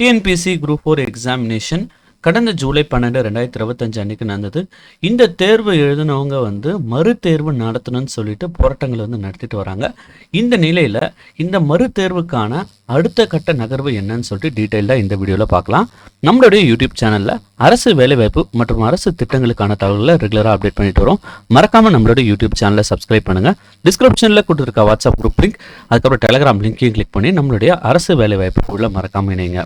TNPSC group four examination கடந்த July பன்னெண்டு ரெண்டாயிரத்தி இருபத்தஞ்சு அன்னைக்கு நடந்தது. இந்த தேர்வு எழுதினவங்க வந்து மறுதேர்வு நடத்தணும்னு சொல்லிட்டு போராட்டங்களை வந்து நடத்திட்டு வராங்க. இந்த நிலையில் இந்த மறுதேர்வுக்கான அடுத்த கட்ட நகர்வு என்னன்னு சொல்லிட்டு டீட்டெயிலாக இந்த வீடியோவில் பார்க்கலாம். நம்மளுடைய யூடியூப் சேனலில் அரசு வேலைவாய்ப்பு மற்றும் அரசு திட்டங்களுக்கான தகவல்களை ரெகுலராக அப்டேட் பண்ணிட்டு வரோம். மறக்காமல் நம்மளுடைய யூடியூப் சேனலை சப்ஸ்கிரைப் பண்ணுங்கள் டிஸ்கிரிப்ஷனில் கொடுத்துருக்க வாட்ஸ்அப் குரூப் லிங்க் அதுக்கப்புறம் டெலிகிராம் லிங்க்கையும் கிளிக் பண்ணி நம்மளுடைய அரசு வேலைவாய்ப்பு உள்ள மறக்காம இணைங்க.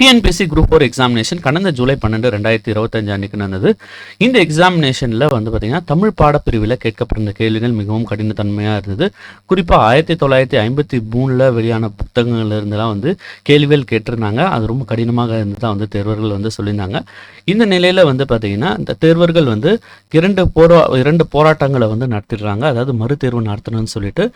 டிஎன்பிசி குரூப் ஃபோர் எக்ஸாமினேஷன் கடந்த ஜூலை பன்னெண்டு ரெண்டாயிரத்தி இருபத்தஞ்சு அன்னைக்கு நடந்தது. இந்த எக்ஸாமினேஷனில் வந்து பார்த்தீங்கன்னா தமிழ் பாடப்பிரிவில் கேட்கப்பட்டிருந்த கேள்விகள் மிகவும் கடினத்தன்மையாக இருந்தது. குறிப்பாக ஆயிரத்தி தொள்ளாயிரத்தி ஐம்பத்தி மூணில் வெளியான புத்தகங்கள்லேருந்துலாம் வந்து கேள்விகள் கேட்டிருந்தாங்க. அது ரொம்ப கடினமாக இருந்து தான் வந்து தேர்வர்கள் வந்து சொல்லியிருந்தாங்க. இந்த நிலையில் வந்து பார்த்தீங்கன்னா இந்த தேர்வர்கள் வந்து இரண்டு போரா இரண்டு போராட்டங்களை வந்து நடத்திடுறாங்க. அதாவது மறுதேர்வு நடத்தணும்னு சொல்லிட்டு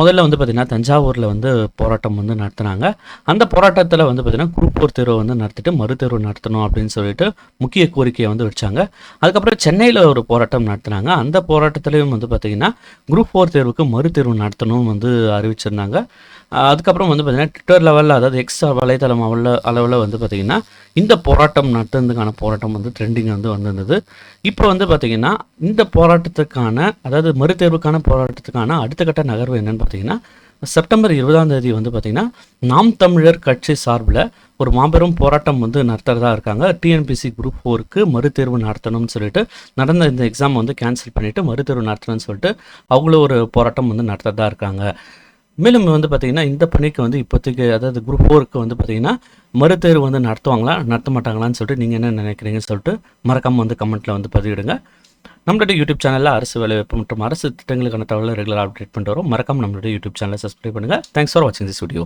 முதல்ல வந்து பார்த்தீங்கன்னா தஞ்சாவூரில் வந்து போராட்டம் வந்து நடத்துனாங்க. அந்த போராட்டத்தில் வந்து பார்த்தீங்கன்னா குரூப் ஃபோர் தேர்வை வந்து நடத்திட்டு மறுதேர்வு நடத்தணும் அப்படின்னு சொல்லிட்டு முக்கிய கோரிக்கையை வந்து வச்சாங்க. அதுக்கப்புறம் சென்னையில் ஒரு போராட்டம் நடத்தினாங்க. அந்த போராட்டத்திலையும் வந்து பார்த்தீங்கன்னா குரூப் ஃபோர் தேர்வுக்கு மறுதேர்வு நடத்தணும் வந்து அறிவிச்சிருந்தாங்க. அதுக்கப்புறம் வந்து பார்த்தீங்கன்னா ட்விட்டர் லெவலில் அதாவது எக்ஸ் வலைத்தளம் அளவில் அளவில் வந்து பார்த்தீங்கன்னா இந்த போராட்டம் நடத்துறதுக்கான போராட்டம் வந்து ட்ரெண்டிங் வந்து வந்திருந்தது. இப்போ வந்து பார்த்தீங்கன்னா இந்த போராட்டத்துக்கான அதாவது மறுதேர்வுக்கான போராட்டத்துக்கான அடுத்த கட்ட நகர்வு என்னென்னு பார்த்தீங்கன்னா செப்டம்பர் இருபதாம் தேதி வந்து பார்த்தீங்கன்னா நாம் தமிழர் கட்சி சார்பில் ஒரு மாபெரும் போராட்டம் வந்து நடத்துகிறதா இருக்காங்க. டிஎன்பிசி குரூப் ஃபோருக்கு மறுதேர்வு நடத்தணும்னு சொல்லிட்டு நடந்த இந்த எக்ஸாம் வந்து கேன்சல் பண்ணிவிட்டு மறுதேர்வு நடத்தணும்னு சொல்லிட்டு அவங்களும் ஒரு போராட்டம் வந்து நடத்துகிறதா இருக்காங்க. மேலும் வந்து பார்த்திங்கன்னா இந்த பணிக்கு வந்து இப்போதைக்கு அதாவது குரூப் ஃபோருக்கு வந்து பார்த்தீங்கன்னா மறுதேர்வு வந்து நடத்துவாங்களா நடத்த மாட்டாங்களான்னு சொல்லிட்டு நீங்கள் என்ன நினைக்கிறீங்கன்னு சொல்லிட்டு மறக்காமல் வந்து கமெண்ட்டில் வந்து பதிவிடுங்க. நம்மளுடைய யூடியூப் சேனலில் அரசு வேலைவாய்ப்பு மற்றும் அரசு திட்டங்களுக்கான தகவலை ரெகுலராக அப்டேட் பண்ணிட்டு வரோம். மறக்காம நம்மளுடைய யூடியூப் சேனலை சப்ஸ்கிரைப் பண்ணுங்கள் தேங்க்ஸ் ஃபார் வாட்சிங் திஸ் வீடியோ